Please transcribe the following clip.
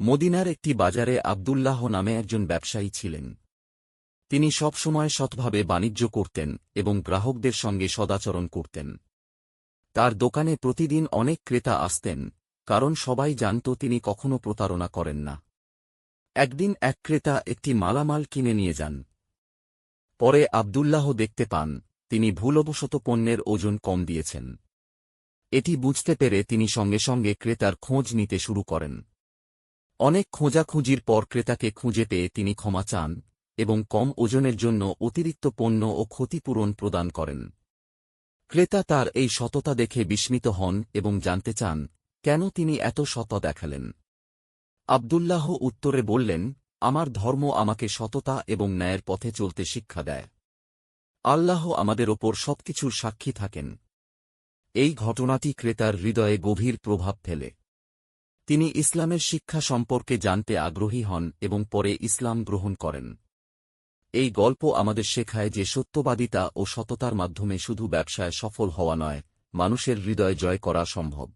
মদিনার একটি বাজারে আবদুল্লাহ নামে একজন ব্যবসায়ী ছিলেন। তিনি সবসময় সৎভাবে বাণিজ্য করতেন এবং গ্রাহকদের সঙ্গে সদাচরণ করতেন। তার দোকানে প্রতিদিন অনেক ক্রেতা আসতেন, কারণ সবাই জানত তিনি কখনো প্রতারণা করেন না। একদিন এক ক্রেতা একটি মালামাল কিনে নিয়ে যান। পরে আবদুল্লাহ দেখতে পান, তিনি ভুলবশত পণ্যের ওজন কম দিয়েছেন। এটি বুঝতে পেরে তিনি সঙ্গে সঙ্গে ক্রেতার খোঁজ নিতে শুরু করেন। অনেক খোঁজাখুঁজির পর ক্রেতাকে খুঁজে পেয়ে তিনি ক্ষমা চান এবং কম ওজনের জন্য অতিরিক্ত পণ্য ও ক্ষতিপূরণ প্রদান করেন। ক্রেতা তার এই সততা দেখে বিস্মিত হন এবং জানতে চান, কেন তিনি এত সত দেখালেন? আবদুল্লাহ উত্তরে বললেন, আমার ধর্ম আমাকে সততা এবং ন্যায়ের পথে চলতে শিক্ষা দেয়। আল্লাহ আমাদের ওপর সবকিছুর সাক্ষী থাকেন। এই ঘটনাটি ক্রেতার হৃদয়ে গভীর প্রভাব ফেলে। তিনি ইসলামের শিক্ষা সম্পর্কে জানতে আগ্রহী হন এবং পরে ইসলাম গ্রহণ করেন। এই গল্প আমাদের শেখায় যে সত্যবাদিতা ও সততার মাধ্যমে শুধু ব্যবসায় সফল হওয়া নয়, মানুষের হৃদয় জয় করা সম্ভব।